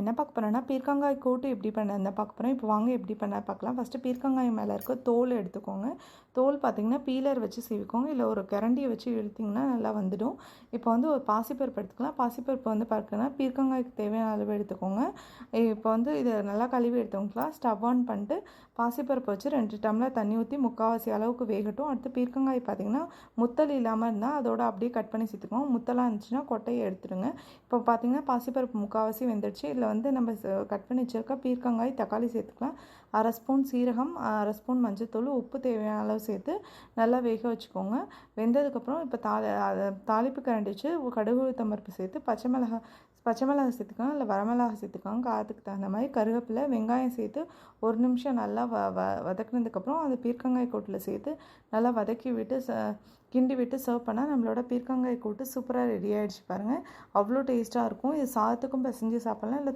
என்ன பார்க்க போகிறேன்னா பீர்க்கங்காய் கூட்டு எப்படி பண்ண பார்க்க போகிறோம் இப்போ வாங்க எப்படி பண்ண பார்க்கலாம். ஃபஸ்ட்டு பீர்க்கங்காய் மேலே இருக்க தோல் எடுத்துக்கோங்க. தோல் பார்த்திங்கன்னா பீலர் வச்சு சீவிக்கோங்க. இல்லை ஒரு கரண்டியை வச்சு இழுத்திங்கன்னா நல்லா வந்துடும். இப்போ வந்து ஒரு பாசிப்பருப்பு எடுத்துக்கலாம். பாசிப்பருப்பு வந்து பார்க்கணுன்னா பீர்க்கங்காய்க்கு தேவையான அளவு எடுத்துக்கோங்க. இப்போ வந்து இதை நல்லா கழுவி எடுத்துக்கலாம் ஸ்டவ் ஆன் பண்ணிட்டு பாசிப்பருப்பு வச்சு ரெண்டு டம்ளர் தண்ணி ஊற்றி முக்கால்வாசி அளவுக்கு வேகட்டும். அடுத்து பீர்க்கங்காய் பார்த்திங்கன்னா முத்தல் இல்லாமல் இருந்தால் அதோட அப்படியே கட் பண்ணி சேர்த்துக்கோங்க. முத்தலாக இருந்துச்சுன்னா கொட்டையை எடுத்துடுங்க. இப்போ பார்த்திங்கன்னா பாசிப்பருப்பு முக்கால்வாசி வெந்துடுச்சு. இதில் வந்து நம்ம கட் பண்ணி வச்சுருக்க பீர்க்கங்காய் தக்காளி சேர்த்துக்கலாம். அரை ஸ்பூன் சீரகம் அரை ஸ்பூன் மஞ்சத்தூள் உப்பு தேவையான அளவு சேர்த்து நல்லா வேக வச்சுக்கோங்க. வெந்ததுக்கப்புறம் இப்போ தாளி தாளிப்பு கரண்டிச்சு கடுகு உளுத்தம்பருப்பு சேர்த்து பச்சை மிளகாய் பச்சை மிளகாய் சேர்த்துக்கோங்க இல்லை வரமிளகா சேர்த்துக்கோங்க காரத்துக்கு தகுந்த மாதிரி கருவேப்பிலை வெங்காயம் சேர்த்து ஒரு நிமிஷம் நல்லா வ வ வதக்குனதுக்கப்புறம் அந்த பீர்க்கங்காய் கூட்டில் சேர்த்து நல்லா வதக்கி விட்டு ச கிண்டி விட்டு சர்வ் பண்ணால் நம்மளோட பீர்க்கங்காய் கூட்டு சூப்பராக ரெடி ஆகிடுச்சு பாருங்கள் அவ்வளோ டேஸ்ட்டாக இருக்கும். இது சாதத்துக்கும் பிசைஞ்சு சாப்பிட்லாம் இல்லை